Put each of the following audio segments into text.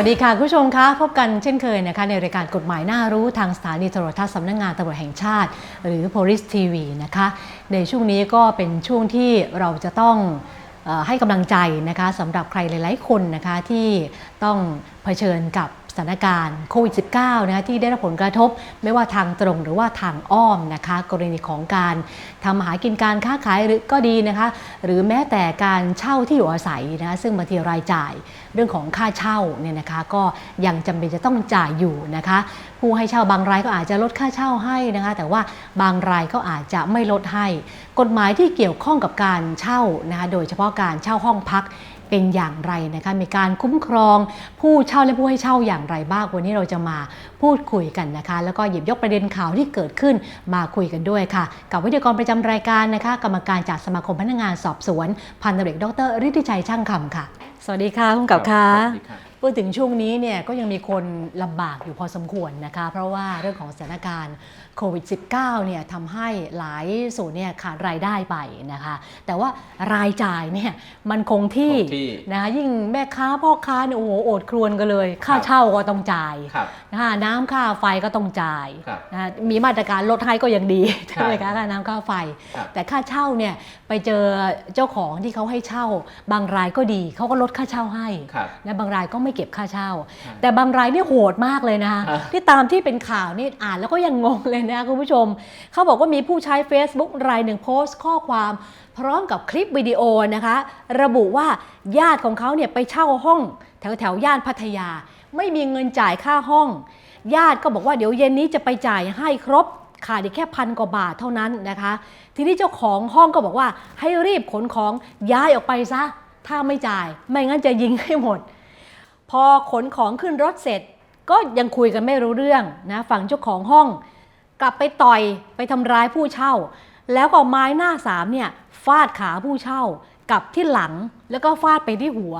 วัสดีค่ะคุณผู้ชมคะพบกันเช่นเคยนะคะในรายการกฎหมายน่ารู้ทางสถานีโทรทัศน์สำนักงานตำรวจแห่งชาติ หรือ Police TV นะคะในช่วงนี้ก็เป็นช่วงที่เราจะต้องให้กำลังใจนะคะสำหรับใครหลาย ๆ คนนะคะที่ต้องเผชิญกับ ถานการณ์โควิด -19 นะคะที่ได้รับผลกระทบไม่ว่าทางตรงหรือว่าทางอ้อมนะคะกรณีของการทำหากินการค้าขายหรือก็ดีนะคะหรือแม้แต่การเช่าที่อยู่อาศัยนะคะซึ่งบางทีรายจ่ายเรื่องของค่าเช่าเนี่ยนะคะก็ยังจำเป็นจะต้องจ่ายอยู่นะคะผู้ให้เช่าบางรายก็อาจจะลดค่าเช่าให้นะคะแต่ว่าบางรายก็อาจจะไม่ลดให้ กฎหมายที่เกี่ยวข้องกับการเช่านะคะโดยเฉพาะการเช่าห้องพัก เป็นอย่างไรนะคะมีการคุ้มครองผู้เช่าและผู้ให้เช่าอย่างไรบ้างวันนี้เราจะมาพูดคุยกันนะคะ แล้วก็หยิบยกประเด็นข่าวที่เกิดขึ้นมาคุยกันด้วยค่ะ กับวิทยากรประจำรายการนะคะ กรรมการจากสมาคมพนักงานสอบสวน พันตำรวจเอกดรฤทธิชัยช่างคำค่ะ สวัสดีค่ะคุณกับค่ะสวัสดีครับพูดถึงช่วงนี้เนี่ยก็ยังมีคนลำบากอยู่พอสมควรนะคะ เพราะว่าเรื่องของสถานการณ์ โควิด -19 เนี่ยทำให้หลายส่วนเนี่ยขาดรายได้ไปนะคะ แต่ว่ารายจ่ายเนี่ยมันคงที่คงที่นะคะยิ่งแม่ค้าพ่อค้าเนี่ยโอ้โหโอดครวนกันเลย ค่าครับเช่าก็ต้องจ่ายครับนะคะน้ำค่าไฟก็ต้องจ่ายครับนะคะมีมาตรการลดให้ก็ยังดีใช่ไหมครัคะบค่าน้ำค่าไฟ ครับ แต่ค่าเช่าเนี่ยไปเจอเจ้าของที่เขาให้เช่า บางรายก็ดีเขาก็ลดค่าเช่าให้ ครับ และบางรายก็ไม่เก็บค่าเช่าครับแต่บางรายนี่โหดมากเลยนะคะอะ ที่ตามที่เป็นข่าวนี่อ่านแล้วก็ยังงงเลยนะคุณผู้ชม เขาบอกว่ามีผู้ใช้ Facebook รายหนึ่งโพสต์ข้อความ พร้อมกับคลิปวิดีโอนะคะ ระบุว่าญาติของเขาเนี่ยไปเช่าห้อง แถวแถวย่านพัทยา ไม่มีเงินจ่ายค่าห้อง ญาติก็บอกว่าเดี๋ยวเย็นนี้จะไปจ่ายให้ครบขาดอีกแค่พันกว่าบาทเท่านั้นนะคะ ทีนี้เจ้าของห้องก็บอกว่าให้รีบขนของย้ายออกไปซะ ถ้าไม่จ่าย ไม่งั้นจะยิงให้หมด พอขนของขึ้นรถเสร็จ ก็ยังคุยกันไม่รู้เรื่องนะฝั่งเจ้าของห้อง กลับไปต่อยไปทำร้ายผู้เช่า แล้วก็เอาไม้หน้าสามเนี่ยฟาดขาผู้เช่ากับที่หลังแล้วก็ฟาดไปที่หัว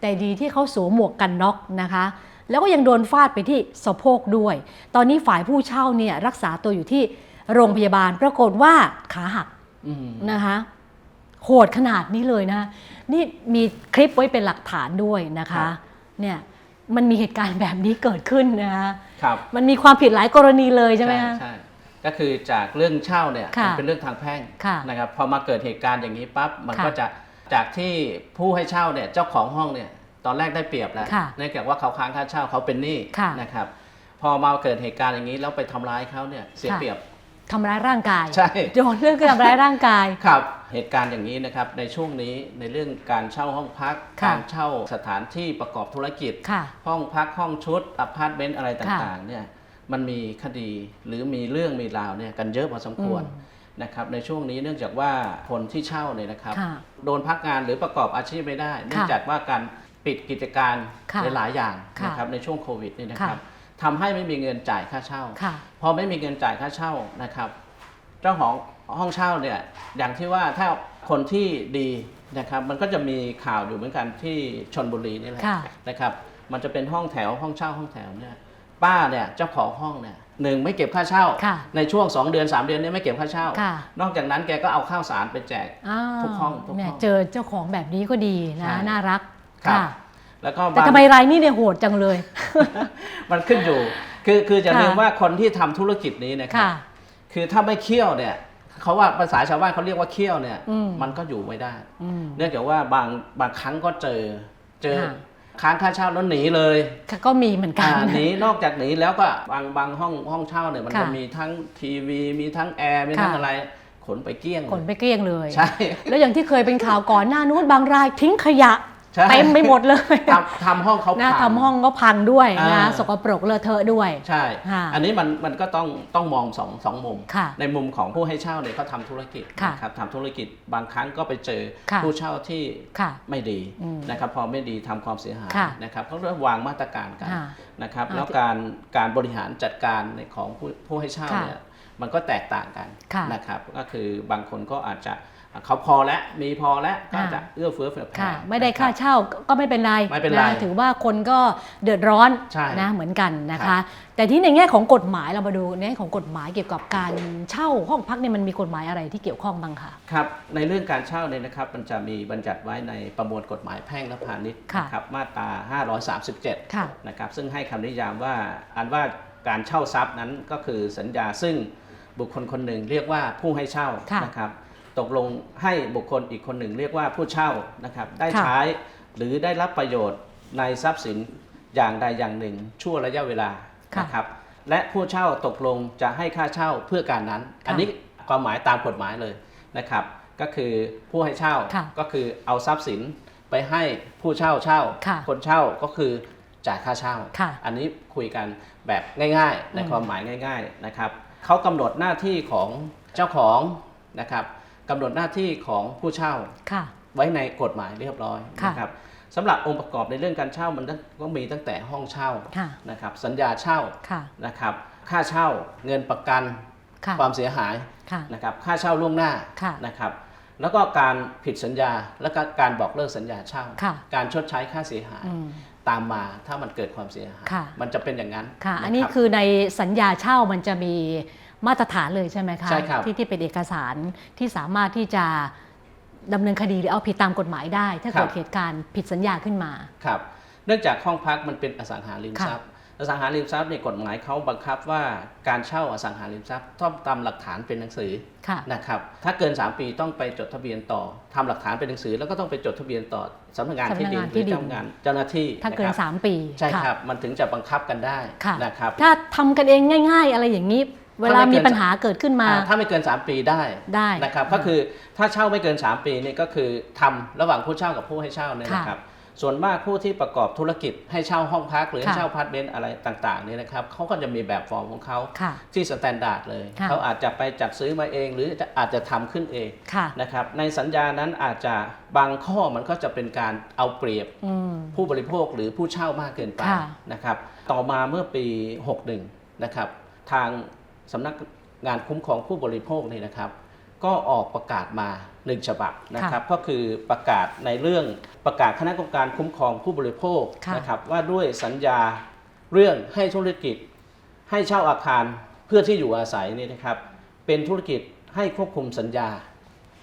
แต่ดีที่เขาสวมหมวกกันน็อกนะคะ แล้วก็ยังโดนฟาดไปที่สะโพกด้วย ตอนนี้ฝ่ายผู้เช่าเนี่ยรักษาตัวอยู่ที่โรงพยาบาลปรากฏว่าขาหักอืมนะคะโหดขนาดนี้เลยนะ นี่มีคลิปไว้เป็นหลักฐานด้วยนะครัคะบเนี่ยมันมีเหตุการณ์แบบนี้เกิดขึ้นนะคะ ครับมันมีความผิดหลายกรณีเลยใช่ไหมคะ ใช่ก็คือจากเรื่องเช่าเนี่ยค่ะมันเป็นเรื่องทางแพ่งค่ะนะครับพอมาเกิดเหตุการณ์อย่างนี้ปั๊บมันค่ะก็จะจากที่ผู้ให้เช่าเนี่ยเจ้าของห้องเนี่ยตอนแรกได้เปรียบแล้วค่ะเนื่องจากว่าเขาค้างค่าเช่าเขาเป็นหนี้ค่ะนะครับพอมาเกิดเหตุการณ์อย่างนี้แล้วไปทำร้ายเขาเนี่ยเสียค่ะ เปรียบ ทำร้ายร่างกายใช่โดนเรื่องการทำร้ายร่างกาย ครับ เหตุการณ์อย่างนี้นะครับในช่วงนี้ในเรื่องการเช่าห้องพัก ค่ะการเช่าสถานที่ประกอบธุรกิจ ค่ะห้องพักห้องชุดอพาร์ตเมนต์อะไรค่ะต่างๆเนี่ยมันมีคดีหรือมีเรื่องมีราวเนี่ยกันเยอะพอสมควรอืมนะครับในช่วงนี้เนื่องจากว่าคนที่เช่าเนี่ยนะครับ ค่ะโดนพักงานหรือประกอบอาชีพไม่ได้ เนื่องจากว่าการปิดกิจการค่ะหลายๆอย่างค่ะนะครับในช่วงโควิดนี่นะค่ะครับ ทำให้ไม่มีเงินจ่ายค่าเช่าค่ะพอไม่มีเงินจ่ายค่าเช่านะครับ เจ้าของห้องเช่าเนี่ยอย่างที่ว่าถ้าคนที่ดีนะครับมันก็จะมีข่าวอยู่เหมือนกันที่ชนบุรีนี่แหละค่ะนะครับมันจะเป็นห้องแถวห้องเช่าห้องแถวเนี่ยป้าเนี่ยเจ้าของห้องเนี่ยหนึ่งไม่เก็บค่าเช่าค่ะในช่วง 2 เดือน 3 เดือนเนี่ยไม่เก็บค่าเช่าค่ะนอกจากนั้นแกก็เอาข้าวสารไปแจกอ้าวทุกห้องทุกห้องเนี่ยเจอเจ้าของแบบนี้ก็ดีใช่นะน่ารักครับค่ะ แล้วก็แต่บางทำไมรายนี้เนี่ยโหดจังเลย มันขึ้นอยู่ คือคือจะค่ะลืมว่าคนที่ทำธุรกิจนี้นะครัค่ะบคือถ้าไม่เคี่ยวเนี่ยเขาว่าภาษาชาวบ้านเขาเรียกว่าเคี่ยวเนี่ยอืมมันก็อยู่ไม่ได้อืมเนื่องจากว่าบางบางครั้งก็เจอเจอค่ะค้างค่าเช่าแล้วหนีเลยค่ะก็มีเหมือนกันอ่าหนีนอกจากหนีแล้วก็บางบางห้องห้องเช่าเนี่ยมันค่ะจะมีทั้งทีวี มีทั้งแอร์มีทั้งค่ะอะไรขนไปเกลี้ยงขนไปเกลี้ยงเลยใช่แล้วอย่างที่เคยเป็นข่าวก่อนหน้านู้นบางรายทิ้งขยะ ใช่ เต็มไปหมดเลยทำทำห้องเขานะพังทำห้องก็พังด้วยนะอ่า สกปรกเลอะเทอะด้วย ใช่ ค่ะอันนี้มันมันก็ต้องต้องมองสองสองมุม ค่ะในมุมของผู้ให้เช่าเนี่ยเขาทำธุรกิจค่ะนะครับทำธุรกิจบางครั้งก็ไปเจอค่ะ ผู้เช่าที่ค่ะ ไม่ดีอืมนะครับพอไม่ดีทำความเสียหายค่ะนะครับเขาเริ่มวางมาตรการกันค่ะนะครับอ่าแล้วการการบริหารจัดการในของผู้ผู้ให้เช่าค่ะเนี่ยมันก็แตกต่างกันค่ะนะครับก็คือบางคนก็อาจจะ เขาพอแล้วมีพอแล้วก็อ่าจะเอื้อเฟื้อเผื่อแผ่ค่ะไม่ได้นะรับค่าเช่าก็ไม่เป็นไรไม่เป็นไระถือว่าคนก็เดือดร้อนใช่นะเหมือนกันนะครัคะบแต่ที่ในแง่ของกฎหมายเรามาดูในแง่ของกฎหมายเกี่ยวกับการเช่าห้องพักเนี่ยมันมีกฎหมายอะไรที่เกี่ยวข้องบ้างคะครับในเรื่องการเช่าเนี่ยนะครับมันจะมีบัญญัติไว้ในประมวลกฎหมายแพ่งและพาณิชย์ค่ะนะครับมาตรา 537ค่ะนะครับซึ่งให้คำนิยามว่าอันว่าการเช่าทรัพย์นั้นก็คือสัญญาซึ่งบุคคลคนหนึ่งเรียกว่าผู้ให้เช่าค่ะนะครับ ตกลงให้บุคคลอีกคนหนึ่งเรียกว่าผู้เช่านะครับได้ค่ะใช้หรือได้รับประโยชน์ในทรัพย์สินอย่างใดอย่างหนึ่ง ชั่วระยะเวลาค่ะนะครับและผู้เช่าตกลงจะให้ค่าเช่าเพื่อการนั้นค่ะอันนี้ความหมายตามกฎหมายเลยนะครับก็คือผู้ให้เช่าค่ะก็คือเอาทรัพย์สินไปให้ผู้เช่าเช่าค่ะคนเช่าก็คือจ่ายค่าเช่าค่ะอันนี้คุยกันแบบง่ายๆ ในอืมความหมายง่าย ๆนะครับเขากำหนดหน้าที่ของเจ้าของนะครับ กำหนดหน้าที่ของผู้เช่าค่ะไว้ในกฎหมายเรียบร้อยค่ะนะครับสำหรับองค์ประกอบในเรื่องการเช่ามันก็มีตั้งแต่ห้องเช่าค่ะนะครับสัญญาเช่าค่ะนะครับค่าเช่าเงินประกันค่ะความเสียหายค่ะนะครับค่าเช่าล่วงหน้าค่ะนะครับแล้วก็การผิดสัญญาแล้วก็การบอกเลิกสัญญาเช่าค่ะการชดใช้ค่าเสียหายอืมตามมาถ้ามันเกิดความเสียหายค่ะมันจะเป็นอย่างนั้นค่ะะอันนี้รับคือในสัญญาเช่ามันจะมี มาตรฐานเลยใช่ไหมคะใช่ครับที่ที่เป็นเอกสารที่สามารถที่จะดำเนินคดีหรือเอาผิดตามกฎหมายได้ ถ้าเกิดเหตุการณ์ผิดสัญญาขึ้นมา ครับ เนื่องจากห้องพักมันเป็นอสังหาริมค่ะทรัพย์ อสังหาริมทรัพย์เนี่ยกฎหมายเขาบังคับว่าการเช่าอสังหาริมทรัพย์ต้องตามหลักฐานเป็นหนังสือค่ะ นะครับ ถ้าเกิน 3 ปีต้องไปจดทะเบียนต่อทำหลักฐานเป็นหนังสือ แล้วก็ต้องไปจดทะเบียนต่อสำนักงานที่ดินสำนักงานหที่รือดิน เจ้าหน้าเจ้าหน้าที่ถ้าเกินะครับ3 ปีใช่ะ ครับ มันถึงจะบังคับกันได้ค่ะ นะครับ ถ้าทำกันเองง่าย ๆ อะไรอย่างนี้ เวลามีปัญหาเกิดขึ้นมาอ่าถ้าไม่เกิน 3 ปีได้ได้นะครับก็คือถ้าเช่าไม่เกิน 3 ปีนี่ก็คือทำระหว่างผู้เช่ากับผู้ให้เช่าเนี่ยค่ะนะครับส่วนมากผู้ที่ประกอบธุรกิจให้เช่าห้องพักหรือให้ค่ะเช่าพาร์ทเมนต์อะไรต่างๆเนี่ยนะครับเขาก็จะมีแบบฟอร์มของเขาค่ะที่สแตนดาร์ดเลยค่ะเขาอาจจะไปจัดซื้อมาเอง หรือจะอาจจะทำขึ้นเองค่ะนะครับในสัญญานั้นอาจจะบางข้อมันก็จะเป็นการเอาเปรียบอืมผู้บริโภคหรือผู้เช่ามากเกินไปค่ะนะครับต่อมาเมื่อปี 61 นะครับทาง สำนักงานคุ้มครองผู้บริโภคนี่นะครับ ก็ออกประกาศมาหนึ่งฉบับนะครับ ก็คือประกาศในเรื่องประกาศคณะกรรมการคุ้มครองผู้บริโภคค่ะนะครับ ว่าด้วยสัญญาเรื่องให้ธุรกิจ ให้เช่าอาคารเพื่อที่อยู่อาศัยนี่นะครับ เป็นธุรกิจให้ควบคุมสัญญา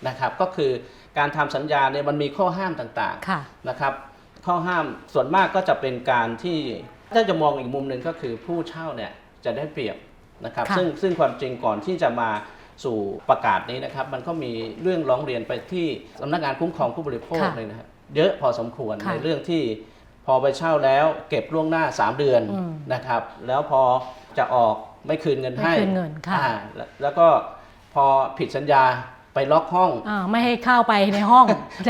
นะครับ ก็คือการทำสัญญาเนี่ยมันมีข้อห้ามต่างๆค่ะนะครับ ข้อห้ามส่วนมากก็จะเป็นการที่ถ้าจะมองอีกมุมหนึ่งก็คือผู้เช่าเนี่ยจะได้เปรียบ นะครับค่ะซึ่งซึ่งความจริงก่อนที่จะมาสู่ประกาศนี้นะครับ มันก็มีเรื่องร้องเรียนไปที่สำนักงานคุ้มครองผู้บริโภคค่ะเลยนะฮะเยอะพอสมควรค่ะในเรื่องที่พอไปเช่าแล้วเก็บล่วงหน้า 3 เดือนอืมนะครับ แล้วพอจะออกไม่คืนเงินให้ไม่คืนเงินค่ะอ่าแล้วแล้วก็พอผิดสัญญา ไปล็อกห้องอ่าไม่ให้เข้าไปในห้อง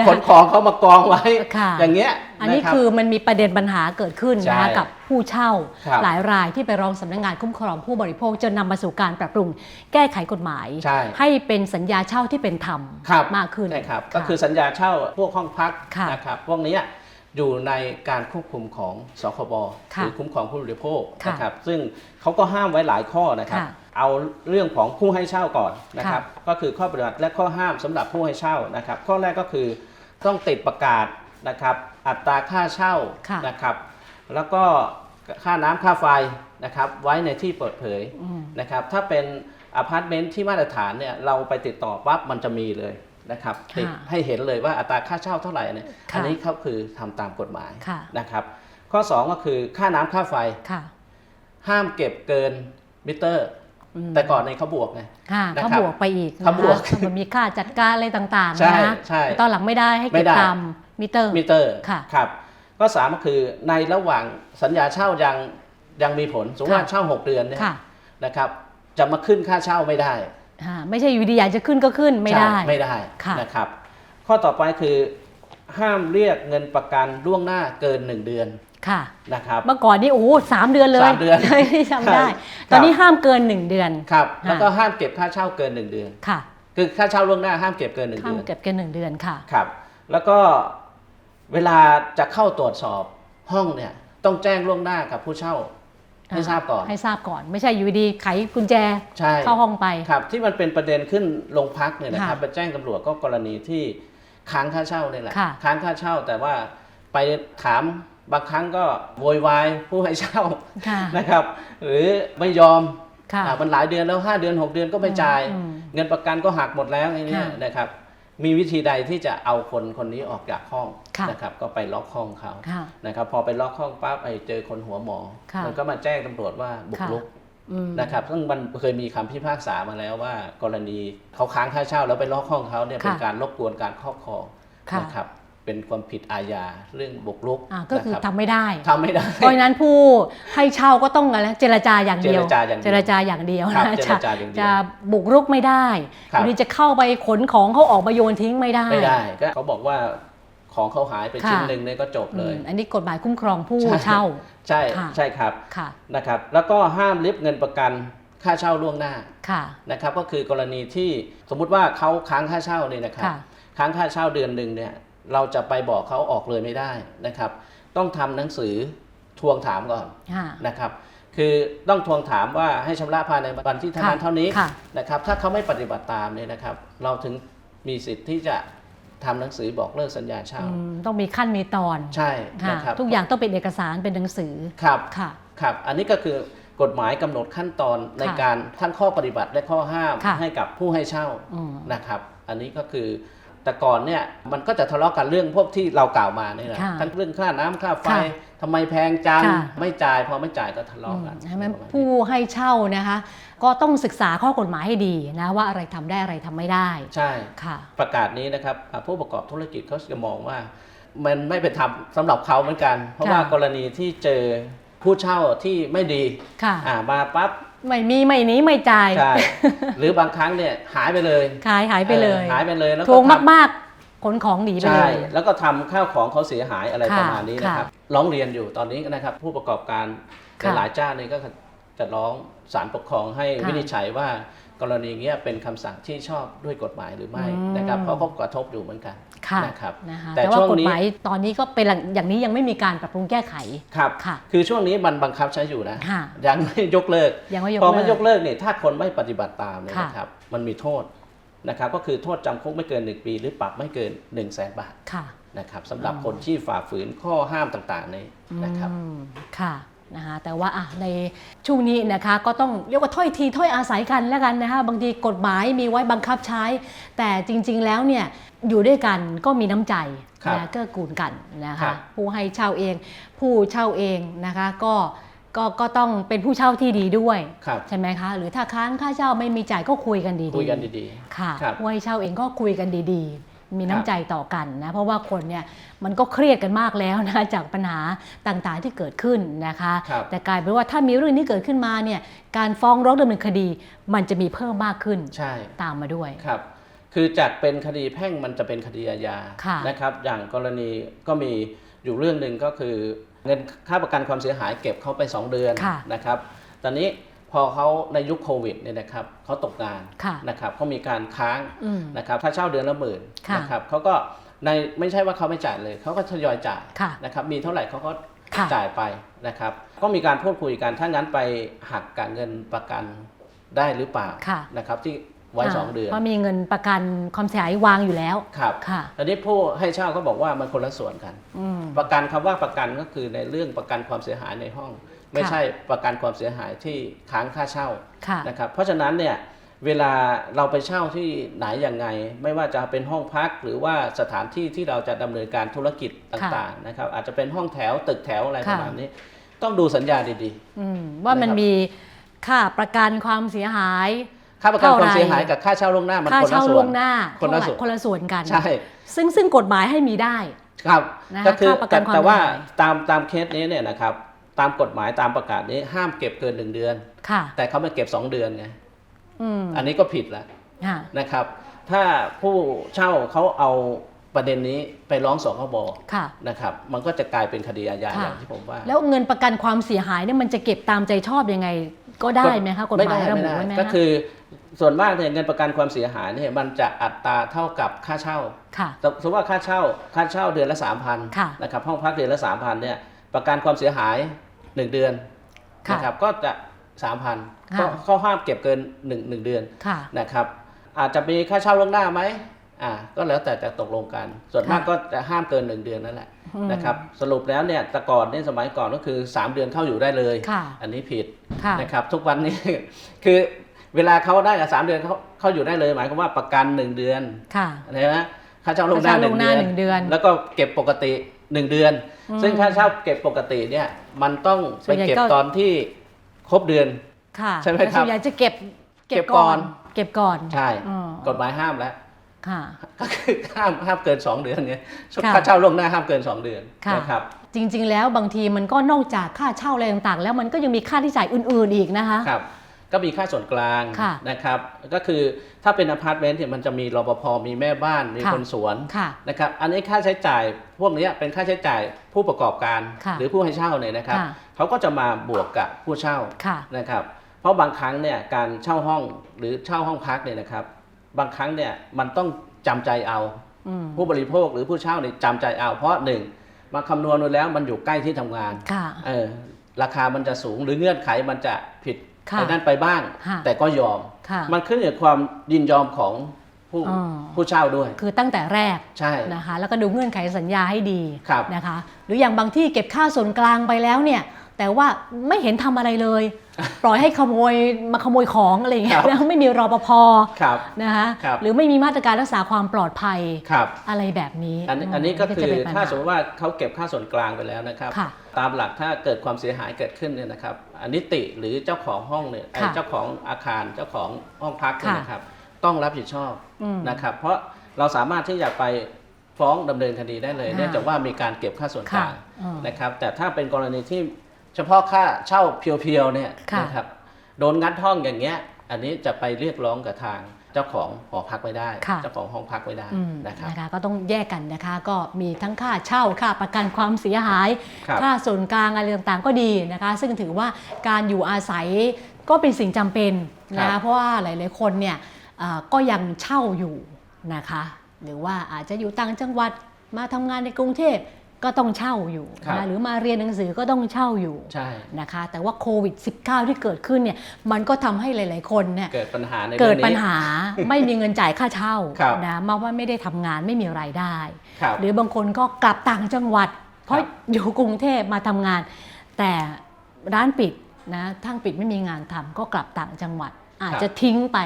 ขนของเขามากองไว้ ค่ะอย่างเงี้ยอันนี้ะรับ คือมันมีประเด็นปัญหาเกิดขึ้นใช่นะคะกับผู้เช่าครับหลายรายที่ไปร้องสำนักงานคุ้มครองผู้บริโภคจนนำมาสู่การปรับปรุงแก้ไขกฎหมายใช่ให้เป็นสัญญาเช่าที่เป็นธรรมครับมากขึ้น ใช่ครับะก็คือสัญญาเช่าพวกห้องพักค่ะนะครับ พวกเนี้ยอยู่ในการควบคุมของสคบค่ะหรือคุ้มครองผู้บริโภคค่ะนะครับ ซึ่งเขาก็ห้ามไว้หลายข้อนะครับ ค่ะ เอาเรื่องของผู้ให้เช่าก่อนนะครับ ก็คือข้อปฏิบัติและข้อห้ามสำหรับผู้ให้เช่านะครับ ข้อแรกก็คือต้องติดประกาศนะครับ อัตราค่าเช่าค่ะนะครับ แล้วก็ค่าน้ำค่าไฟนะครับไว้ในที่เปิดเผยอืมนะครับ ถ้าเป็นอพาร์ตเมนต์ที่มาตรฐานเนี่ยเราไปติดต่อปั๊บมันจะมีเลยนะครับค่ะติดให้เห็นเลยว่าอัตราค่าเช่าเท่าไหร่เนี่ยค่ะอันนี้เขาคือทำตามกฎหมายค่ะนะครับ ข้อ 2 ก็คือค่าน้ำค่าไฟค่ะห้ามเก็บเกินมิเตอร์อืม แต่ก่อนในยเขาบวกไงค่ะนะครับเขาบวกไปอีกเขาบวกนะคะมันมีค่าจัดการอะไรต่างๆใช่นะใช่ตอนหลังไม่ได้ให้ไม่เก็บได้ตามมิเตอร์มิเตอร์ค่ะครับข้อสามก็คือในระหว่างสัญญาเช่ายังยังมีผลสมมติว่าค่ะเช่า 6 เดือนเนี่ยค่ะนะครับจะมาขึ้นค่าเช่าไม่ได้อ่าไม่ใช่อยู่ดีอยากจะขึ้นก็ขึ้นไม่ได้ใช่ไม่ได้ค่ะนะครับ ข้อต่อไปคือห้ามเรียกเงินประกันล่วงหน้าเกิน 1 เดือน ค่ะนะครับเมื่อก่อนนี่โอ้โหสามเดือนเลยสามเดือนที่จำได้ครับตอนนี้ห้ามเกินหนึ่งเดือนครับค่ะแล้วก็ห้ามเก็บค่าเช่าเกิน1เดือนค่ะ คือค่าเช่าล่วงหน้าห้ามเก็บเกิน1ห้าเดืมอนเก็บเกินหนึ่งเดือนค่ะครับ แล้วก็เวลาจะเข้าตรวจสอบห้องเนี่ยต้องแจ้งล่วงหน้ากับผู้เช่าให้ทราบก่อนให้ทราบก่อนไม่ใช่อยู่ดีๆไขกุญแจใช่เข้าห้องไปครับ ที่มันเป็นประเด็นขึ้นโรงพักเนี่ยนะครับค่ะไปแจ้งตำรวจก็กรณีที่ค้างค่าเช่าเนี่ยแหละค่ะค้างค่าเช่าแต่ว่าไปถาม บางครั้งก็โวยวายผู้ให้เช่าค่ะนะครับ หรือไม่ยอมค่ะอ่ามันหลายเดือนแล้ว 5 เดือน 6 เดือนก็ไม่จ่ายอืมเงินประกันก็หักหมดแล้วอย่างเงี้ยค่ะนะครับ มีวิธีใดที่จะเอาคนคนนี้ออกจากห้องค่ะนะครับ ก็ไปล็อกห้องเขาค่ะนะครับ พอไปล็อกห้องปั๊บไอ้เจอคนหัวหมอค่ะมันก็มาแจ้งตำรวจว่าบุกค่ะรุกอืมนะครับซึ่งมันเคยมีคำพิพากษามาแล้วว่า กรณีเขาค้างค่าเช่าแล้วไปล็อกห้องเขาเนี่ยค่ะเป็นการรบกวนการครอบครองค่ะนะครับ เป็นความผิดอาญาเรื่องบุกรุกอ่าก็คือนะรับทำไม่ได้ ทำไม่ได้ เพราะฉะนั้นผู้ให้เช่าก็ต้องอะไรเจรจาอย่างเดียว เจรจาอย่างเดียวเจรจาอย่างเดียวครับนะเจรจาอย่างเดียว จะบุกรุกไม่ได้ครับหรือจะเข้าไปขนของเขาออกมาโยนทิ้งไม่ได้ไม่ได้ก็เขาบอกว่าของเขาหายไปค่ะชิ้นหนึ่งเนี่ยก็จบอืเลย มอันนี้กฎหมายคุ้มครองผู้ใช่ เช่า ใช่ค่ะ ใช่ครับค่ะนะครับ แล้วก็ห้ามริบเงินประกันค่าเช่าล่วงหน้าค่ะนะครับ ก็คือกรณีที่สมมุติว่าเขาค้างค่าเช่าเนี่ยนะครับ ค่ะ ค้างค่าเช่าเดือนหนึ่งเนี่ย เราจะไปบอกเขาออกเลยไม่ได้นะครับ ต้องทำหนังสือทวงถามก่อนค่ะนะครับคือต้องทวงถามว่าให้ชำระภายในวันที่เท่านั้นค่ะเท่านี้ค่ะนะครับถ้าเขาไม่ปฏิบัติตามเนี่ยนะครับ เราถึงมีสิทธิ์ที่จะทำหนังสือบอกเลิกสัญญาเช่าอืมต้องมีขั้นมีตอนใช่ค่ะนะครับทุกอย่างต้องเป็นเอกสารเป็นหนังสือครับค่ะครับ อันนี้ก็คือกฎหมายกำหนดขั้นตอนในค่ะการทั้งข้อปฏิบัติและข้อห้ามค่ะให้กับผู้ให้เช่าอืมนะครับ อันนี้ก็คือ แต่ก่อนเนี่ยมันก็จะทะเลาะกันเรื่องพวกที่เรากล่าวมาเนี่ยนะค่ะทั้งเรื่องค่าน้ำค่าไฟค่ะทำไมแพงจังค่ะ ไม่จ่ายพอไม่จ่ายก็ทะเลาะกัน ใช่ไหมประาณนี้ผู้ให้เช่านะคะ ก็ต้องศึกษาข้อกฎหมายให้ดีนะว่าอะไรทำได้อะไรทำไม่ได้ใช่ ค่ะ ประกาศนี้นะครับอ่าผู้ประกอบธุรกิจเขาจะมองว่า มันไม่เป็นธรรมสำหรับเขาเหมือนกัน เพราะค่ะ ว่ากรณีที่เจอผู้เช่าที่ไม่ดีค่ะ อ่ามาปั๊บ ไม่มีไม่หนี้ไม่จ่าย ใช่ หรือบางครั้งเนี่ยหายไปเลยขายหายไปเลยออหายไปเลยแล้วทก็วงทำมากๆขนของหนีไปเลใช่ ย แล้วก็ทำข้าวของเขาเสียหายอะไรค่ะประมาณนี้นะครับร้องเรียนอยู่ตอนนี้นะครับ ผู้ประกอบการค่ะ หลายๆเจ้านี่ก็ จะร้องศาลปกครองให้ค่ะวินิจฉัยว่ากรณีเนี้ยเป็นคำสั่งที่ชอบด้วยกฎหมายหรือไม่อืมนะครับเพราะเขากระทบอยู่เหมือนกันค่ะนะครับนะคะแต่แต่ว่าช่วงกฎนี้หมายตอนนี้ก็เป็นอย่างนี้ยังไม่มีการปรับปรุงแก้ไขครับค่ะคือช่วงนี้มันบังคับใช้อยู่นะค่ะยังไม่ยกเลิกยังไม่ยกพอเลิไม่ยกกเลิกเนี่ยถ้าคนไม่ปฏิบัติตามเนี่ยค่ะนะครับมันมีโทษนะครับก็คือโทษจำคุกไม่เกิน 1 ปี หรือปรับไม่เกิน 1 0 0 0 0แสนบาทค่ะนะครับสำหรับคนที่ฝ่าฝืนข้อห้ามต่างๆนี้นะครับอืมค่ะ นะคะแต่ว่าอะในช่วงนี้นะคะก็ต้องเรียกว่าถ้อยทีถ้อยอาศัยกันแล้วกันนะคะบางทีกฎหมายมีไว้บังคับใช้ แต่จริงๆแล้วเนี่ยอยู่ด้วยกันก็มีน้ำใจครับนะเกื้อกูลกันนะครัคะบผู้ให้เช่าเอง ผู้เช่าเองนะคะก็ก็ก็ต้องเป็นผู้เช่าที่ดีด้วยครับใช่ไหมคะ หรือถ้าค้างค่าเช่าไม่มีจ่ายก็คุยกันดีๆคุยกันดีค่ะครับผู้ให้เช่าเองก็คุยกันดีๆ มีคน้ำรับใจต่อกันนะเพราะว่าคนเนี่ยมันก็เครียดกันมากแล้วนะจากปัญหาต่างๆที่เกิดขึ้นนะคะ ครับ แต่กลายเป็นว่าถ้ามีเรื่องนี้เกิดขึ้นมาเนี่ยการฟ้องร้องดำเนินคดี มันจะมีเพิ่มมากขึ้นๆใช่ ตามมาด้วย ครับ คือจากเป็นคดีแพ่งมันจะเป็นคดีอาญา ค่ะนะครับ อย่างกรณีก็มีอยู่เรื่องหนึ่งก็คือ เงินค่าประกันความเสียหายเก็บเขาไป 2 เดือนค่ะนะครับ ตอนนี้ พอเขาในยุคโควิดเนี่ยนะครับเขาตกงานค่ะนะครับเขามีการค้างอืมนะครับค่าเช่าเดือนละหมื่นค่ะนะครับเขาก็ในไม่ใช่ว่าเขาไม่จ่ายเลยเขาก็ทยอยจ่ายค่ะนะครับมีเท่าไหร่เขาก็ค่ะจ่ายไปนะครับ ก็มีการพูดคุยกันถ้างั้นไปหักกับเงินประกันได้หรือเปล่าค่ะนะครับที่ ไว้ 2 เดือน เพราะมีเงินประกันความเสียหายวางอยู่แล้ว ครับค่ะตอนนี้ผู้ให้เช่าก็บอกว่ามันคนละส่วนกัน อืม ประกันคำว่าประกันก็คือในเรื่องประกันความเสียหายในห้อง ไม่ใช่ประกันความเสียหายที่ค้างค่าเช่าค่ะ นะครับ เพราะฉะนั้นเนี่ยเวลาเราไปเช่าที่ไหนอย่างไง ไม่ว่าจะเป็นห้องพักหรือว่าสถานที่ที่เราจะดำเนินการธุรกิจต่างๆนะครับ อาจจะเป็นห้องแถวตึกแถวอะไรประมาณนี้ ต้องดูสัญญาดี อืมว่ามันนะครับ มีค่าประกันความเสียหาย ๆ ค่าประกันเท่าไหร่ความเสียหายกับค่าเช่าล่วงหน้ามันค่าคนละเช่าส่ล่ววน งหน้าคนละเท่าไหร่ส่วน คนละส่วนกัน ใช่ ซึ่งซึ่งกฎหมายให้มีได้ ครับนะคะก็คือค่าประกันแต่ความแต่ว่าเสียหาย ตามตามเคสนี้เนี่ยนะครับตามกฎหมายตามประกาศนี้ห้ามเก็บเกินหนึ่งเดือน ค่ะ แต่เขาไม่เก็บ2เดือนไงอืมอันนี้ก็ผิดแล้วค่ะนะครับ ถ้าผู้เช่าเขาเอาประเด็นนี้ไปร้องสคบค่ะ นะครับ มันก็จะกลายเป็นคดีอาญาค่ะ อย่างที่ผมว่า แล้วเงินประกันความเสียหายเนี่ยมันจะเก็บตามใจชอบยังไง ก็ได้ไหมคะกฎหมายระบุไม่ได้ไว้ไหมก็คะคือส่วนมากเนี่ยเงินประกันความเสียหายเนี่ยมันจะอัตราเท่ากับค่าเช่าค่ะสมมติว่าค่าเช่าค่าเช่าเดือนละค่ะ3,000นะครับห้องพักเดือนละ3,000เนี่ยประกันความเสียหาย1เดือนค่ะนะครับก็จะ3,000ค่ะก็เขาห้ามเก็บเกิน1 1เดือนค่ะนะครับอาจจะมีค่าเช่าล่วงหน้าไหมอ่าก็แล้วแต่จะตกลงกัน ส่วนมากค่ะก็จะห้ามเกิน1เดือนนั่นแหละอืม นะครับสรุปแล้วเนี่ยแต่ก่อนเนี่ยสมัยก่อนก็คือ 3 เดือนเข้าอยู่ได้เลยค่ะอันนี้ผิดค่ะนะครับทุกวันนี้คือเวลาเขาได้กับสามเดือนเขาเขาอยู่ได้เลย หมายความว่าประกัน1เดือนค่ะนะค่าเช่าล่วงหน้าค่าเช่าล่วงหน้าหหนึ่นึ่งงเดืเดืออนนแล้วก็เก็บปกติ1เดือนอืมซึ่งค่าเช่าเก็บปกติเนี่ยมันต้องส่ไปวนใหญ่เก็บก็ตอนที่ครบเดือนค่ะใช่ไหมแต่ครับส่วนใหญ่จะเก็บเก็บก่อน เก็บก่อนใช่อ๋อกฎหมายห้ามแล้วค่ะ ก็คือห้ามห้ามเกิน 2 เดือนไงค่ะค่าเช่าล่วงหน้าห้ามเกิน 2 เดือนค่ะนะครับจริง ๆ แล้วบางทีมันก็นอกจากค่าเช่าอะไรต่างๆ แล้วมันก็ยังมีค่าที่จ่ายอื่น ๆ อีกนะคะครับก็มีค่าส่วนกลางค่ะนะครับ ก็คือถ้าเป็นอพาร์ตเมนต์เนี่ยมันจะมีรปภมีแม่บ้านมีค่ะคนสวนค่ะนะครับอันนี้ค่าใช้จ่ายพวกเนี้ยเป็นค่าใช้จ่ายผู้ประกอบการค่ะหรือผู้ให้เช่าเนี่ยนะครับค่ะเขาก็จะมาบวกกับผู้เช่าค่ะนะครับ เพราะบางครั้งเนี่ยการเช่าห้องหรือเช่าห้องพักเนี่ยนะครับ บางครั้งเนี่ยมันต้องจำใจเอาอืมผู้บริโภคหรือผู้เช่าเนี่ยจำใจเอาเพราะหนึ่งมาคำนวณดูแล้วมันอยู่ใกล้ที่ทำงานค่ะเออราคามันจะสูงหรือเงื่อนไขมันจะผิดค่ะไปนั่นไปบ้างค่ะแต่ก็ยอมค่ะมันขึ้นอยู่กับความยินยอมของผู้อ๋อผู้เช่าด้วย คือตั้งแต่แรกใช่นะคะแล้วก็ดูเงื่อนไขสัญญาให้ดีครับนะคะ หรืออย่างบางที่เก็บค่าส่วนกลางไปแล้วเนี่ย แต่ว่าไม่เห็นทำอะไรเลย ปล่อยให้ขโมยมาขโมยของอะไรอย่างเงี้คยรับแล้วไม่มีรปภครับนะคะครับหรือไม่มีมาตรการรักษาความปลอดภัยครับอะไรแบบนี้ อันนี้มอันนี้ก็คือจะเป็นปัญหถ้าสมมติว่าเขาเก็บค่าส่วนกลางไปแล้วนะครับค่ะตามหลักถ้าเกิดความเสียหายเกิดขึ้นเนี่ยนะครับอันนิติหรือเจ้าของห้องเนี่ยเอ่อค่ะเจ้าของอาคารเจ้าของห้องพักเนี่ยค่ะนะครับ ต้องรับผิดชอบอืมนะครับ เพราะเราสามารถที่จะไปฟ้องดำเนินคดีได้เลยค่ะเนื่องจากว่ามีการเก็บค่าส่วนกลางค่ะอืมนะครับ แต่ถ้าเป็นกรณีที่เฉพาะค่าเช่าเพียวๆเนี่ยค่ะนะครับโดนงัดห้องอย่างเงี้ย อันนี้จะไปเรียกร้องกับทางเจ้าของหอพักไว้ได้ ค่ะ เจ้าของห้องพักไว้ได้อืมนะครับ นะคะก็ต้องแยกกันนะคะ ก็มีทั้งค่าเช่าค่าประกันความเสียหาย ครับ ค่าส่วนกลางอะไรต่างๆก็ดีนะคะ ซึ่งถือว่าการอยู่อาศัยก็เป็นสิ่งจำเป็นนะครัคะบ เพราะว่าหลายๆคนเนี่ยเอ่อก็ยังเช่าอยู่นะคะ หรือว่าอาจจะอยู่ต่างจังหวัดมาทำงานในกรุงเทพ ก็ต้องเช่าอยู่ครับนะหรือมาเรียนหนังสือก็ต้องเช่าอยู่ใช่นะคะแต่ว่าโควิด -19 ที่เกิดขึ้นเนี่ยมันก็ทำให้หลาย ๆ คนเนี่ยเกิดปัญหาในเกิเรื่ดองนี้ปัญหาไม่มีเงินจ่ายค่าเช่าครับนะมาว่าไม่ได้ทำงานไม่มีรายได้ครับหรือบางคนก็กลับต่างจังหวัด เพราะครับอยู่กรุงเทพมาทำงาน แต่ร้านปิดนะทั้งปิดไม่มีงานทำก็กลับต่างจังหวัด อาจจะทิ้งไป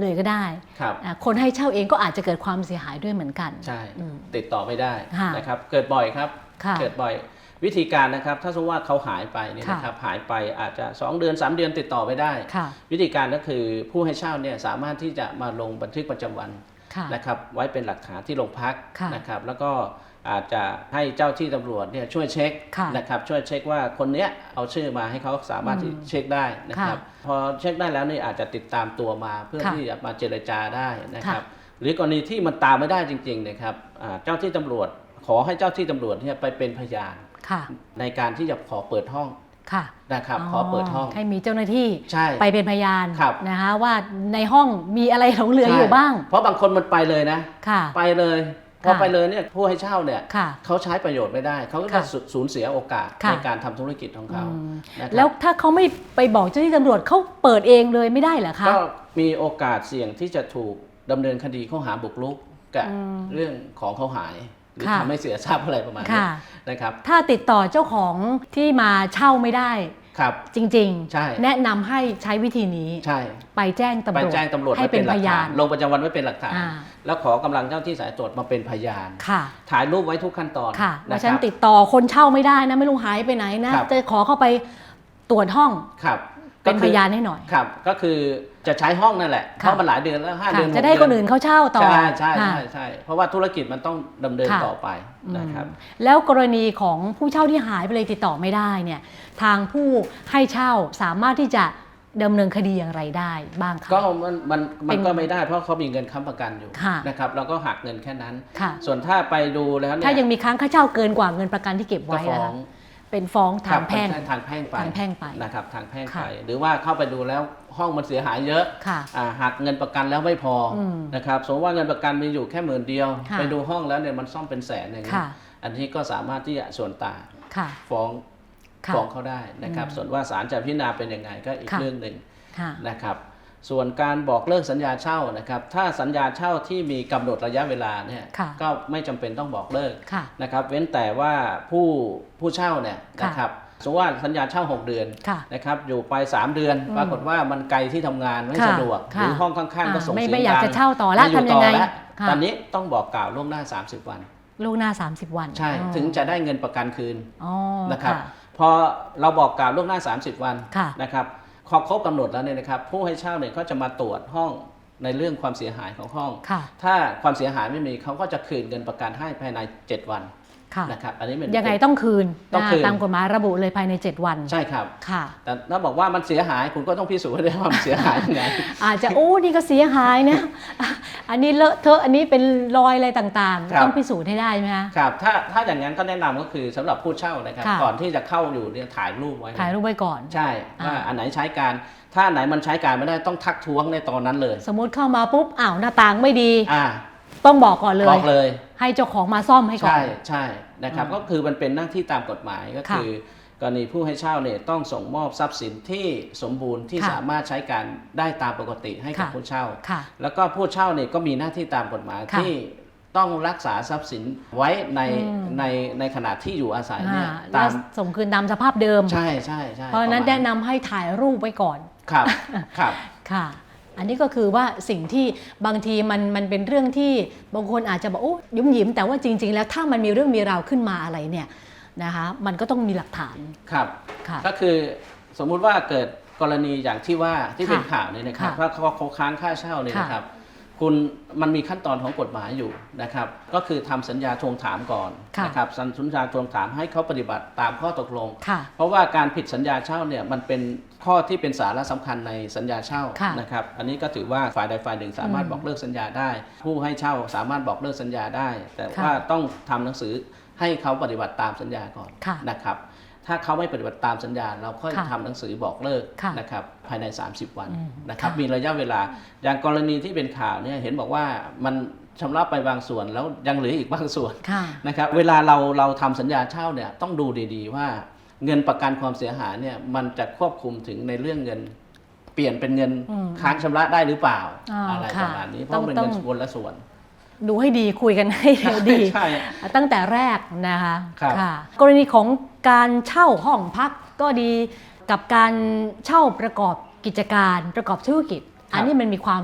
เลยก็ได้ครับอะคนให้เช่าเองก็อาจจะเกิดความเสียหายด้วยเหมือนกัน ใช่อืม ติดต่อไม่ได้ค่ะนะครับ เกิดบ่อยครับ ค่ะเกิดบ่อยวิธีการนะครับ ถ้าสมมติว่าเขาหายไปเนี่ยค่ะ นะครับหายไปอาจจะ 2 เดือน 3 เดือนติดต่อไม่ได้ ค่ะวิธีการก็คือผู้ให้เช่าเนี่ยสามารถที่จะมาลงบันทึกประจำวันค่ะ นะครับ ไว้เป็นหลักฐานที่โรงพักค่ะ นะครับ แล้วก็ อาจจะให้เจ้าที่ตำรวจเนี่ยช่วยเช็คค่ะนะครับช่วยเช็คว่าคนเนี้ยเอาชื่อมาให้เขาสามารถที่อืมเช็คได้นะครับค่ะพอเช็คได้แล้วนี่อาจจะติดตามตัวมาเพื่อค่ะที่จะมาเจรจาได้นะครับค่ะหรือกรณีที่มันตามไม่ได้จริงๆเนะครับอ่าเจ้าที่ตำรวจขอให้เจ้าที่ตำรวจเนี่ยไปเป็นพยานค่ะในการที่จะขอเปิดห้องค่ะนะครับขอเปิดห้องให้มีเจ้าหน้าที่ใช่ไปเป็นพยานครับนะคะว่าในห้องมีอะไรหลงเหลืออยู่บ้างใช่เพราะบางคนมันไปเลยนะค่ะไปเลย พอค่ะไปเลยเนี่ยผู้ให้เช่าเนี่ยค่ะเขาใช้ประโยชน์ไม่ได้ เขาก็จะค่ะสูสูญเสียโอกาสค่ะในการทำธุรกิจของเขาอืมนะครับแล้วถ้าเขาไม่ไปบอกเจ้าหน้าที่ตำรวจเขาเปิดเองเลยไม่ได้เหรอคะก็มีโอกาสเสี่ยงที่จะถูกดำเนินคดีข้อหาบุกรุกกับอืมเรื่องของเขาหายหรือค่ะทำให้เสียทรัพย์อะไรประมาณนี้ค่ะนะครับถ้าติดต่อเจ้าของที่มาเช่าไม่ได้ครับจริงใช่แนะนำให้ใช้วิธีนี้ใช่ไปแจ้งตำไปรวจแจ้งตำรวจให้ไว้เป็นหลัพกยาฐานนลงประจำวันไว้เป็นหลักฐานอ่า แล้วขอกำลังเจ้าที่สายตรวจมาเป็นพยานค่ะถ่ายรูปไว้ทุกขั้นตอนค่ะนะว่าคฉันรับติดต่อคนเช่าไม่ได้นะไม่รู้หายไปไหนนะครับจะขอเข้าไปตรวจห้องครับเป็นก็พคือยานให้หน่อยครับ ก็คือจะใช้ห้องนั่นแหละค่ะเพราะมันหลายเดือนแล้วห้าค่ะเดือนจะได้กคนอื่นเขาเช่าต่อใช่ใช่ค่ะใช่ใช่เพราะว่าธุรกิจมันต้องดำเนินค่ะต่อไปนะครับอืมแล้วกรณีของผู้เช่าที่หายไปเลยติดต่อไม่ได้เนี่ยทางผู้ให้เช่าสามารถที่จะ ดำเนินคดีอย่างไรได้บ้างคะ ก็มันมันมัเป็นนก็ไม่ได้เพราะเขามีเงินค้ำประกันอยู่ค่ะ นะครับเราก็หักเงินแค่นั้น ค่ะ ส่วนถ้าไปดูแล้วเนี่ยถ้ายังมีค้างค่าเช่าเกินกว่าเงินประกันที่เก็บก็ไว้ฟ้นะอคะง เป็นฟ้องทางครับแพ่งทางแพ่งไปทางแพ่งไปนะครับทางแพ่งค่ะไปหรือว่าเข้าไปดูแล้วห้องมันเสียหายเยอะค่ะอ่าหักเงินประกันแล้วไม่พออมนะครับสมมติว่าเงินประกันมีอยู่แค่หมื่นเดียว ค่ะไปดูห้องแล้วเนี่ยมันซ่อมเป็นแสนอย่างเงี้ค่ะยอันนี้ก็สามารถที่จะส่วนต่างค่ะ ฟ้องค่ะ ฟ้องเขาได้นะครับอืมส่วนว่าศาลจะพิจารณาเป็นยังไงก็อีกค่ะเรื่องหนึ่งค่ะนะครับ ส่วนการบอกเลิกสัญญาเช่านะครับ ถ้าสัญญาเช่าที่มีกำหนดระยะเวลาเนี่ยค่ะก็ไม่จำเป็นต้องบอกเลิกค่ะนะครับ เว้นแต่ว่าผู้ผู้เช่าเนี่ยค่ะนะครับสมมติว่าสัญญาเช่า 6 เดือนค่ะนะครับอยู่ไป 3 เดือนอืมปรากฏว่ามันไกลที่ทำงานไม่ค่ะสะดวกค่ะหรือห้องข้างๆก็ส่งไม่เสียงไม่อยากดังจะเช่าต่อละม่ยู่ทำยังไงต่อละค่ะตอนนี้ต้องบอกกล่าวล่วงหน้า 30 วันลูกหน้า 30 วัน ใช่อ๋อถึงจะได้เงินประกันคืนอ๋อนะครับค่ะ พอเราบอกกล่าวล่วงหน้า 30 วันค่ะ นะครับพอครบกำหนดแล้วเนี่ยนะครับผู้ให้เช่าเนี่ยเขาจะมาตรวจห้องในเรื่องความเสียหายของห้อง ค่ะ ถ้าความเสียหายไม่มีเขาก็จะคืนเงินประกันให้ภายใน 7 วันค่ะ นะครับอันนี้เป็นยังไงต้องคืนต้องคืนนะตามกฎหมายระบุเลยภายใน 7 วัน ใช่ครับค่ะ แต่ถ้าบอกว่ามันเสียหายคุณก็ต้องพิสูจน์ให้ได้ว่ามันเสียหายยังไงอาจจะโอ้นี่ก็เสียหายนะอันนี้เลอะเทอะอันนี้เป็นรอยอะไรต่างครับๆต้องพิสูจน์ให้ได้ไหมคะครับถ้าถ้าอย่างนั้นก็แนะนำก็คือสำหรับผู้เช่านะครับค่ะก่อนที่จะเข้าอยู่เนี่ยถ่ายรูปไว้ถ่ายรูปไว้ก่อนใช่ว่าอ่าอันไหนใช้การถ้าอันไหนมันใช้การไม่ได้ต้องทักท้วงในตอนนั้นเลย สมมุติเข้ามาปุ๊บอ้าวหน้าต่างไม่ดีอ่า ต้องบอกก่อนเลบยอกเลย ให้เจ้าของมาซ่อมให้ก่อน ใช่ใช่นะครับอืมก็คือมันเป็นหน้าที่ตามกฎหมายก็ค่ะคือกรณีผู้ให้เช่าเนี่ยต้องส่งมอบทรัพย์สินที่สมบูรณ์ที่ค่ะสามารถใช้การได้ตามปกติให้กับค่ะผู้เช่าค่ะแล้วก็ผู้เช่าเนี่ยก็มีหน้าที่ตามกฎหมายค่ะที่ต้องรักษาทรัพย์สินไว้ในอืมในในขณะที่อยู่อาศัยเนี่ยอ่าตาแล้วมส่งคืนตามสภาพเดิม ใช่ใช่ใช่เพราะฉะนั้นปแนะมณนำให้ถ่ายรูปไว้ก่อน ครับ ครับ ค่ะ อันนี้ก็คือว่าสิ่งที่บางทีมันมันเป็นเรื่องที่บางคนอาจจะบอกโอ้ยุ่มหยิมแต่ว่าจริง ๆ แล้วถ้ามันมีเรื่องมีราวขึ้นมาอะไรเนี่ยนะคะมันก็ต้องมีหลักฐาน ครับ ค่ะก็คือสมมุติว่าเกิดกรณีอย่างที่ว่าที่ค่ะเป็นข่าวเนี่ยนะครับค่ะว่าเขาเขาค้างค่าเช่าเนี่ยค่ะนะครับ คุณมันมีขั้นตอนของกฎหมายอยู่นะครับ ก็คือทำสัญญาทวงถามก่อนค่ะนะครับสัญญาทวงถามให้เขาปฏิบัติตามข้อตกลงค่ะเพราะว่าการผิดสัญญาเช่าเนี่ยมันเป็นข้อที่เป็นสาระสำคัญในสัญญาเช่าค่ะนะครับ อันนี้ก็ถือว่าฝ่ายใดฝ่ายหนึ่งสามารถอืมบอกเลิกสัญญาได้ ผู้ให้เช่าสามารถบอกเลิกสัญญาได้ แต่ค่ะว่าต้องทำหนังสือให้เขาปฏิบัติตามสัญญาก่อนค่ะนะครับ ถ้าเขาไม่ปฏิบัติตามสัญญาเราค่อยค่ะทำหนังสือบอกเลิกค่ะนะครับภายใน 30 วันอืมนะครับค่ะมีระยะเวลาอย่างกรณีที่เป็นข่าวเนี่ยเห็นบอกว่ามันชำระไปบางส่วนแล้วยังเหลืออีกบางส่วนค่ะนะครับเวลาเราเราทำสัญญาเช่าเนี่ยต้องดูดีๆว่าเงินประกันความเสียหายเนี่ยมันจะควบคุมถึงในเรื่องเงินเปลี่ยนเป็นเงินอืมค้างชำระได้หรือเปล่าอ่าอะไรค่ะประมาณนี้เพต้อราะงเป็นต้อเงิงนวนละส่วน ดูให้ดีคุยกันให้ดีใช่ตั้งแต่แรกนะคะครับค่ะ กรณีของ การเช่าห้องพักก็ดีกับการเช่าประกอบกิจการประกอบธุรกิจ อันนี้มันมีความ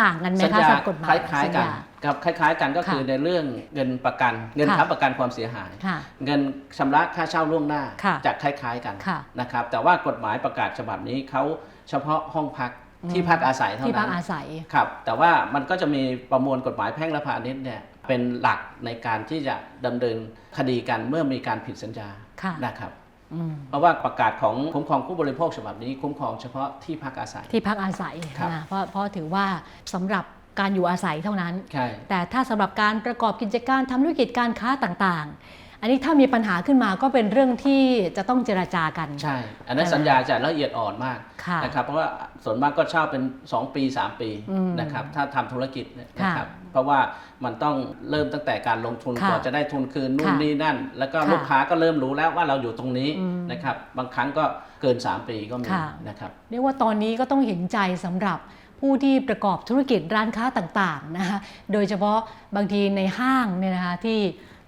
ต่างกันไหมสัญคะญาสำหรับกฎหมายคล้ายสัญๆกันญาครับคล้าย ๆ กันก็ค่ะคือในเรื่องเงินประกัน เงินค่ะค้ำประกันความเสียหายค่ะเงินชำระค่าเช่าล่วงหน้าค่ะจะคล้าย ๆกันค่ะนะครับแต่ว่ากฎหมายประกาศฉบับนี้เขาเฉพาะห้องพักอืมที่พักอาศัยเท่าที่พันั้กนอาศัยครับแต่ว่ามันก็จะมีประมวลกฎหมายแพ่งและพาณิชย์เนี่ย เป็นหลักในการที่จะดำเนินคดีกันเมื่อมีการผิดสัญญาค่ะนะครับอืมเพราะว่าประกาศของคุ้มครองผู้บริโภคฉบับนี้คุ้มครองเฉพาะที่พักอาศัยที่พักอาศัยครับนะเพราะเพราะถือว่าสำหรับการอยู่อาศัยเท่านั้นใช่แต่ถ้าสำหรับการประกอบกิจการทำธุรกิจการค้าต่างๆ อันนี้ถ้ามีปัญหาขึ้นมาก็เป็นเรื่องที่จะต้องเจราจากัน ใช่ อันนั้นใช่ไหมสัญญาจะละเอียดอ่อนมากค่ะนะครับ เพราะว่าส่วนมากก็เช่าเป็น 2 ปี 3 ปีอืมนะครับ ถ้าทำธุรกิจเนี่ยค่ะนะครับ เพราะว่ามันต้องเริ่มตั้งแต่การลงทุนค่ะกว่าจะได้ทุนคืนนู่นค่ะนี่นั่น แล้วก็ค่ะลูกค้าก็เริ่มรู้แล้วว่าเราอยู่ตรงนี้อืมนะครับ บางครั้งก็เกิน 3 ปีก็มีค่ะนะครับ เรียกว่าตอนนี้ก็ต้องเห็นใจสำหรับผู้ที่ประกอบธุรกิจร้านค้าต่างๆนะคะ โดยเฉพาะบางทีในห้างเนี่ยนะคะที่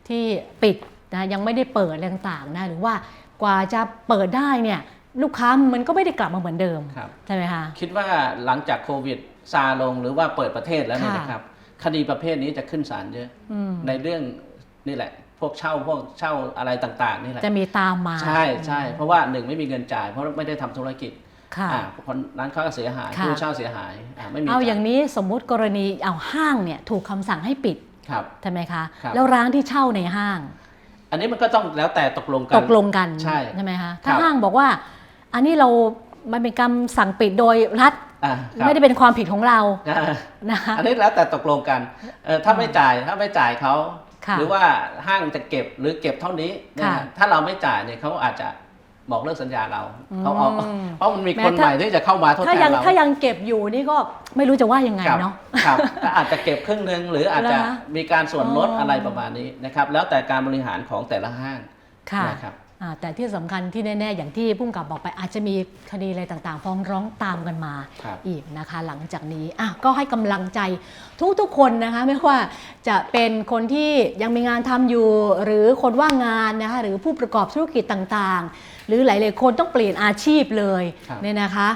ที่ปิด นะยังไม่ได้เปิดอะไรต่างๆนะหรือว่ากว่าจะเปิดได้เนี่ยลูกค้ามันก็ไม่ได้กลับมาเหมือนเดิมครับใช่ไหมคะคิดว่าหลังจากโควิดซาลงหรือว่าเปิดประเทศแล้วเนี่ยค่ะนะครับคดีประเภทนี้จะขึ้นศาลเยอะอืมในเรื่องนี่แหละ พวกเช่าพวกเช่าอะไรต่างๆนี่แหละจะมีตามมาใช่ใช่เพราะว่าหนึ่งไม่มีเงินจ่าย เพราะไม่ได้ทำธุรกิจค่ะอ่าคนนั้นเขาก็เสียหายค่ะผู้เช่าเสียหายอ่าไม่มีเอาจ่อย่างนี้สมมุติกรณีเอาห้างเนี่ยถูกคำสั่งให้ปิดครับใช่ไหมคะครับแล้วร้านที่เช่าในห้าง อันนี้มันก็ต้องแล้วแต่ตกลงกัน ตกลงกันใช่ไหมคะคถ้ารับห้างบอกว่า อันนี้เรา มันเป็นการสั่งปิดโดยรัฐอ่าครับไม่ได้เป็นความผิดของเราอ่านะคะอันนี้แล้วแต่ตกลงกันเออถ้าไม่จ่ายถ้าไม่จ่ายเขาค่ะ หรือว่าห้างจะเก็บหรือเก็บเท่านี้เนี่ยค่ะ ถ้าเราไม่จ่ายเนี่ยเขาอาจจะ บอกเลิกสัญญาเราเขาเอาอืมเพราะมันมีแม้คนถ้าใหม่ที่จะเข้ามาทดถ้าแทยันงเราถ้ายังเก็บอยู่นี่ก็ไม่รู้จะว่ายังไงครับเนาะครับก็อาจจะเก็บครึ่งหนึ่งหรืออาจจะเหรอมีการส่วนลดอ๋อออะไรประมาณนี้นะครับแล้วแต่การบริหารของแต่ละห้างค่ะนะครับอ่าแต่ที่สำคัญที่แน่ ๆ อย่างที่พุ่มกับบอกไปอาจจะมีคดีอะไรต่างๆ ฟ้องร้องตามกันมาครับอีกนะคะ หลังจากนี้อะก็ให้กำลังใจทุก ๆ คนนะคะ ไม่ว่าจะเป็นคนที่ยังมีงานทำอยู่ หรือคนว่างงานนะคะหรือผู้ประกอบธุรกิจต่างๆ หรือหลาย ๆ คนต้องเปลี่ยนอาชีพเลยครับเนี่ยนะคะ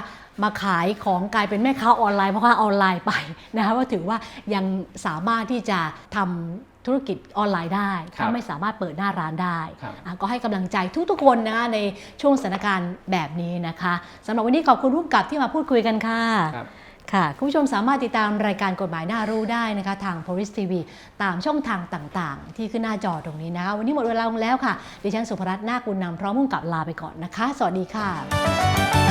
มาขายของกลายเป็นแม่ค้าออนไลน์เพราะว่าออนไลน์ไปนะคะว่าถือว่ายังสามารถที่จะทำธุรกิจออนไลน์ได้ครับถ้าไม่สามารถเปิดหน้าร้านได้ครับอะก็ให้กำลังใจทุกๆคนนะคะในช่วงสถานการณ์แบบนี้นะคะสำหรับวันนี้ขอบคุณผู้กำกับที่มาพูดคุยกันค่ะครับ ค่ะ คุณผู้ชมสามารถติดตามรายการกฎหมายน่ารู้ได้นะคะทาง Police TV ตามช่องทางต่างๆ ที่ขึ้นหน้าจอตรงนี้นะคะ วันนี้หมดเวลาลงแล้วค่ะ ดิฉันสุภรัตน์นาคบุญนำพร้อมมุ่งกับลาไปก่อนนะคะ สวัสดีค่ะ